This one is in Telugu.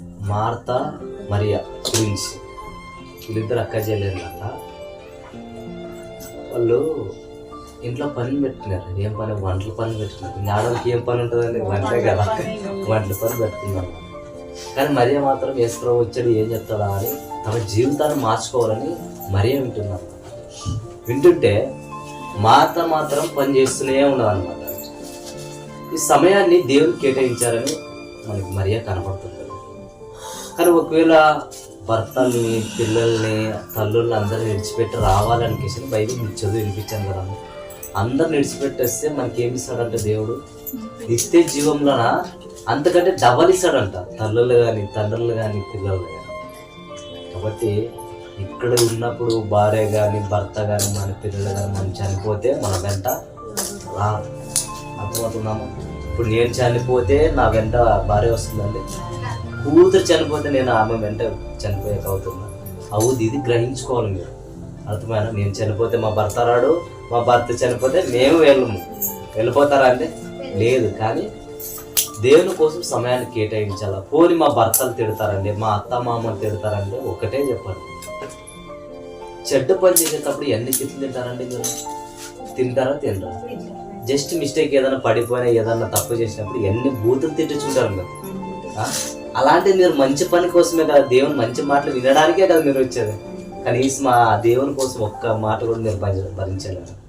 మార్త మరియా ట్విన్స్ వీళ్ళిద్దరు అక్క చెల్లెళ్ళ వాళ్ళు ఇంట్లో పని పెట్టినారు. ఏం పని? వంటల పని పెట్టినారు. ఆడవాళ్ళకి ఏం పని ఉంటుందండి? వంటలే కదా. వంటల పని పెడుతున్నారు కానీ మరియ మాత్రం వేసుకో వచ్చాడు ఏం చెప్తాడా అని తన జీవితాన్ని మార్చుకోవాలని మరియ వింటున్నారు వింటుంటే మాత మాత్రం పని చేస్తూనే ఉన్నదన్నమాట ఈ సమయాన్ని దేవుడు కేటాయించారని మనకి మరియ కనపడుతుంది. కానీ ఒకవేళ భర్తల్ని పిల్లల్ని తల్లుల్ని అందరిని విడిచిపెట్టి రావాలనిపించిన బైబిల్ చదువు వినిపించాను కదా అందరిని విడిచిపెట్టేస్తే మనకి ఏమి ఇస్తాడంటే దేవుడు? ఇస్తే జీవంలోన? అంతకంటే డబల్ ఇస్తాడంట. తల్లులు కానీ తండ్రులు కానీ పిల్లలు కానీ కాబట్టి ఇక్కడ ఉన్నప్పుడు భార్య కానీ భర్త కానీ మన పిల్లలు కానీ మనం చనిపోతే మన వెంట రా. అర్థమవుతున్నాము ఇప్పుడు నేను చనిపోతే నా వెంట భార్య వస్తుందండి? కూతురు చనిపోతే నేను ఆమె వెంట చనిపోయాక అవుతున్నా అవుది ఇది గ్రహించుకోవాలి మీరు. అర్థమైన మేము చనిపోతే మా భర్త రాడు మా భర్త చనిపోతే మేము వెళ్ళము. వెళ్ళిపోతారా అంటే లేదు కానీ దేవుని కోసం సమయాన్ని కేటాయించాలా? పోని మా భర్తలు తిడతారండి మా అత్త మామలు తిడతారండి ఒకటే చెప్పండి చెడ్డ పని చేసేటప్పుడు ఎన్ని తిట్లు తింటారండి మీరు? తింటారా తినరా? జస్ట్ మిస్టేక్ ఏదైనా పడిపోయినా ఏదైనా తప్పు చేసినప్పుడు ఎన్ని బూతులు తిట్టించుంటారు మీరు? అలాంటి మీరు మంచి పని కోసమే కదా దేవుని మంచి మాటలు వినడానికే కదా మీరు వచ్చారు కనీసం ఆ దేవుని కోసం ఒక్క మాట కూడా మీరు భరించలేరు.